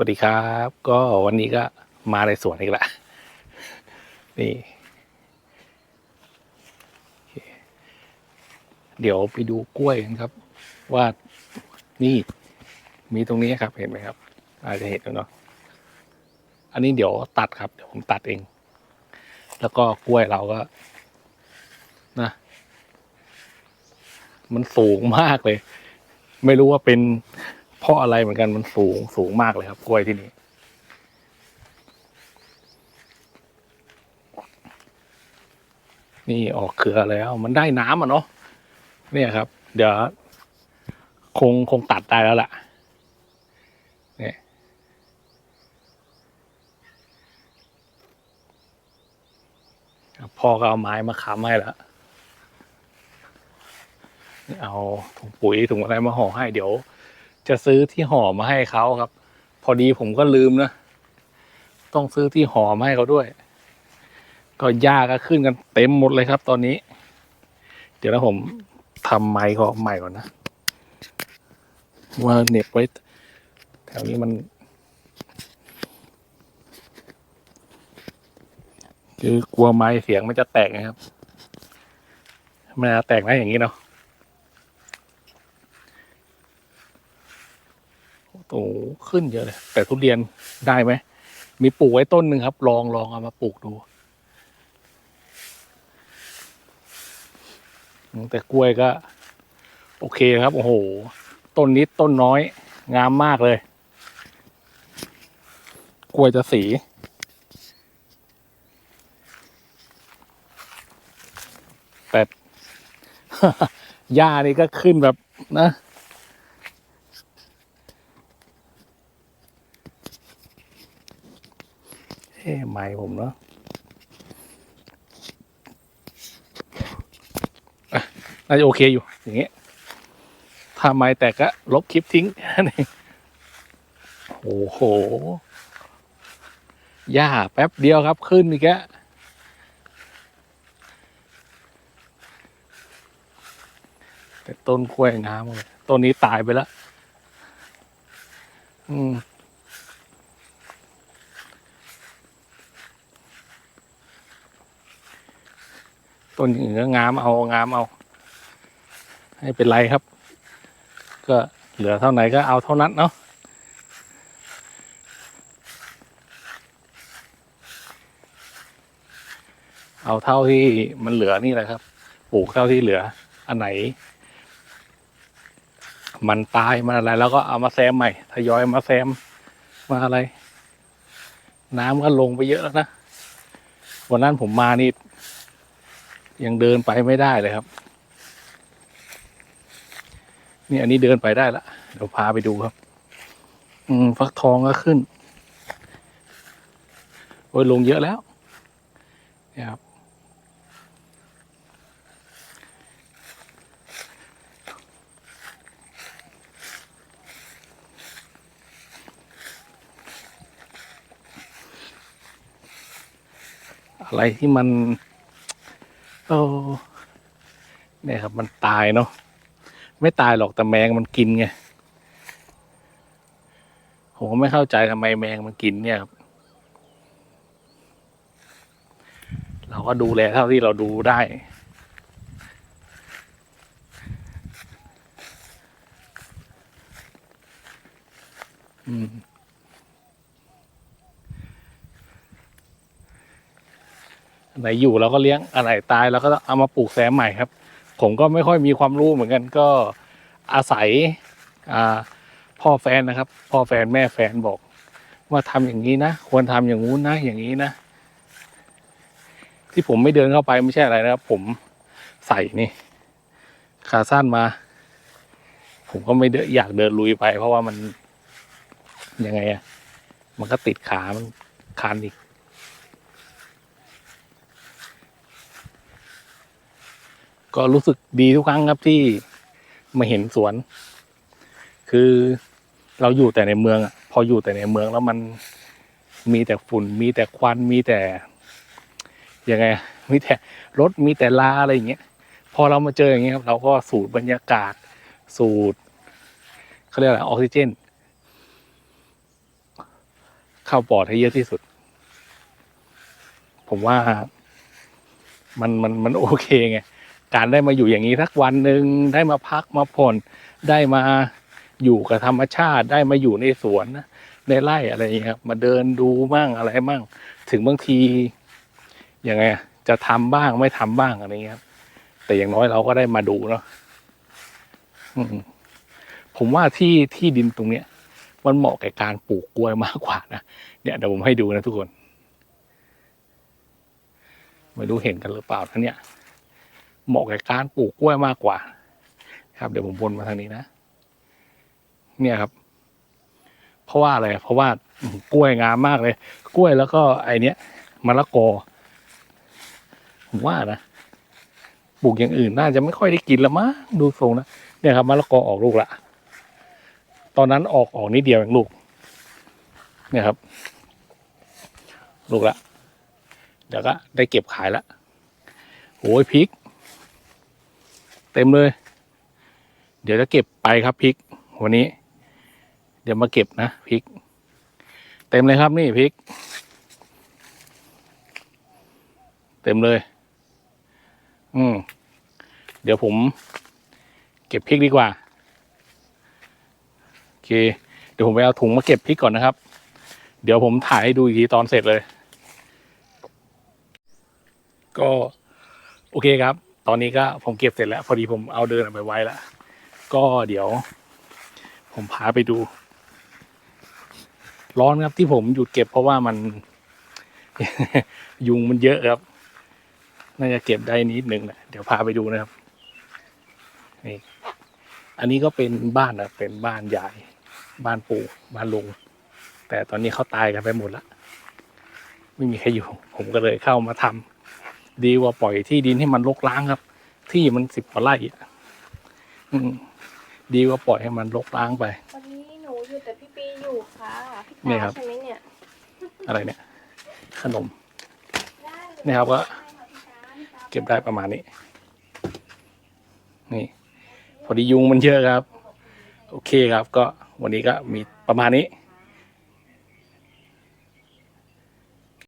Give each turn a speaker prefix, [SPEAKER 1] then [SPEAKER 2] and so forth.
[SPEAKER 1] วัสดีครับ ก็วันนี้ก็มาในสวนอีกและนี่ เดี๋ยวไปดูกล้วยกันครับ ว่านี่มีตรงนี้ครับเห็นไหมครับ อาจจะเห็นเนาะอันนี้เดี๋ยวตัดครับเดี๋ยวผมตัดเอง แล้วก็กล้วยเราก็นะมันสูงมากเลย ไม่รู้ว่าเป็น เพราะอะไรเหมือนกันมันสูงสูงมากเลยครับกล้วยที่นี่นี่ออกเครือแล้วมันได้น้ำอะเนาะเนี่ยครับ เดี๋ยว คงคงตัดได้แล้วล่ะเนี่ยพ่อก็เอาไม้มาค้ำให้แล้วเอาถุงปุ๋ยถุงอะไรมาห่อให้เดี๋ยว จะซื้อที่ห่อมาให้เขาครับ พอดีผมก็ลืมนะต้องซื้อที่ห่อมาให้เขาด้วย ก็หญ้าก็ขึ้นกันเต็มหมดเลยครับ ตอนนี้ เดี๋ยวนะผมทำไม้เขาใหม่ก่อนนะว่าเหน็บไว้ แถวนี้มันคือกลัวไม้เสียงมันจะแตกนะครับมันจะแตกนะอย่างนี้เนาะ โอ้ขึ้นเยอะเลย แต่ทุเรียนได้ไหม มีปลูกไว้ต้นหนึ่งครับ ลองลองเอามาปลูกดู แต่กล้วยก็ โอเคครับ โอ้โห ต้นนี้ต้นน้อย งามมากเลย กล้วยจะสีแต่หญ้านี่ก็ขึ้นแบบนะ เอ๊ะไม้ผมเนาะอะน่าจะโอเคอยู่ อย่างเงี้ยถ้าไม้แตกก็ลบคลิปทิ้งแค่นี้โอ้โหหญ้าแป๊บเดียวครับขึ้นอีกแล้วแต่ต้นกล้วยงามเลยต้นนี้ตายไปแล้ว อืม ต้นอื่นก็งามเอางามเอา ให้เป็นไรครับ ก็เหลือเท่าไหนก็เอาเท่านั้นเนาะเอาเท่าที่มันเหลือนี่แหละครับ ปลูกเท่าที่เหลือ อันไหน มันตายมันอะไร แล้วก็เอามาแซมใหม่ทยอยมาแซมมาอะไร น้ำก็ลงไปเยอะแล้วนะวันนั้นผมมานี่ ยังเดินไปไม่ได้เลยครับ นี่อันนี้เดินไปได้ละเดี๋ยวพาไปดูครับ อืมฟักทองก็ขึ้น โอ้ยลงเยอะแล้วเนี่ยครับอะไรที่มัน โอ้เนี่ยครับมันตายเนาะไม่ตายหรอกแต่แมงมันกินไงผมก็ไม่เข้าใจทำไมแมงมันกินเนี่ยครับ เราก็ดูแลเท่าที่เราดูได้ อืม อัน ไหนอยู่เราก็เลี้ยงอันไหนตายเราก็เอามาปลูกแซมใหม่ครับ ผมก็ไม่ค่อยมีความรู้เหมือนกันก็อาศัยพ่อแฟนนะครับ พ่อแฟนแม่แฟนบอก ว่าทำอย่างนี้นะ ควรทำอย่างงู้นนะอย่างนี้นะ ที่ผมไม่เดินเข้าไปไม่ใช่อะไรนะครับ ผมใส่นี่ขาสั้นมา ผมก็ไม่เดอยากเดินลุยไป เพราะว่ามันยังไงอะมันก็ติดขามันคันอีก ก็รู้สึกดีทุกครั้งครับที่มาเห็นสวน คือเราอยู่แต่ในเมืองอะพออยู่แต่ในเมืองแล้วมันมีแต่ฝุ่น มีแต่ควันมีแต่ยังไง มีแต่รถมีแต่ลาอะไรอย่างเงี้ยพอเรามาเจออย่างเงี้ยครับเราก็สูดบรรยากาศ สูดเขาเรียกอะไรออกซิเจน เข้าปอดให้เยอะที่สุด ผมว่ามันมันมันโอเคไง การได้มาอยู่อย่างนี้สักวันหนึ่งได้มาพักมาผ่อนได้มาอยู่กับธรรมชาติได้มาอยู่ในสวนในไร่อะไรอย่างเงี้ยมาเดินดูมั่งอะไรมั่ง ถึงบางทียังไงจะทำบ้างไม่ทำบ้างอะไรเงี้ยแต่อย่างน้อยเราก็ได้มาดูเนาะผมว่าที่ที่ดินตรงเนี้ย มันเหมาะแก่การปลูกกล้วยมากกว่านะเนี่ยเดี๋ยวผมให้ดูนะทุกคน ไม่รู้เห็นกันหรือเปล่าทั้งเนี้ย เหมาะแก่การปลูกกล้วยมากกว่า ครับเดี๋ยวผมวนมาทางนี้นะ เนี่ยครับ เพราะว่าอะไรเพราะว่ากล้วยงามมากเลย กล้วยแล้วก็ไอเนี้ยมะละกอ ผมว่านะปลูกอย่างอื่นน่าจะไม่ค่อยได้กินละมั้งดูทรงนะเนี่ยครับมะละกอออกลูกละตอนนั้นออกออกนิดเดียวเองลูก เนี่ยครับ ลูกละเดี๋ยวก็ได้เก็บขายละโอ้ยพริก เต็มเลย เดี๋ยวจะเก็บไปครับพริก วันนี้ เดี๋ยวมาเก็บนะพริก เต็มเลยครับนี่พริก เต็มเลย อืมเดี๋ยวผม เก็บพริกดีกว่าโอเค เดี๋ยวผมไปเอาถุงมาเก็บพริกก่อนนะครับ เดี๋ยวผมถ่ายให้ดูอีกทีตอนเสร็จเลย ก็ โอเคครับ ตอนนี้ก็ผมเก็บเสร็จแล้ว พอดีผมเอาเดินไปไว้แล้วก็เดี๋ยว ผมพาไปดู ร้อนครับที่ผมหยุดเก็บเพราะว่ามัน ยุงมันเยอะครับ น่าจะเก็บได้นิดนึงแหละเดี๋ยวพาไปดูนะครับนี่อันนี้ก็เป็นบ้านนะเป็นบ้านใหญ่บ้านปู่บ้านลุง แต่ตอนนี้เขาตายกันไปหมดละไม่มีใครอยู่ ผมก็เลยเข้ามาทำ ดีกว่าปล่อยที่ดินให้มันรกร้างครับ ที่มันสิบกว่าไร่อะอืมดีกว่าปล่อยให้มันรกร้างไป
[SPEAKER 2] วันนี้หนูอยู่แต่พี่ปีอยู่ค่ะพี่
[SPEAKER 1] นี่
[SPEAKER 2] ตา
[SPEAKER 1] ครับ
[SPEAKER 2] ใช่ไหมเนี่ย
[SPEAKER 1] อะไรเนี่ย ขนมนี่ครับก็ เก็บได้ประมาณนี้ นี่ พอดียุงมันเยอะครับ โอเคครับ ก็วันนี้ก็มีประมาณนี้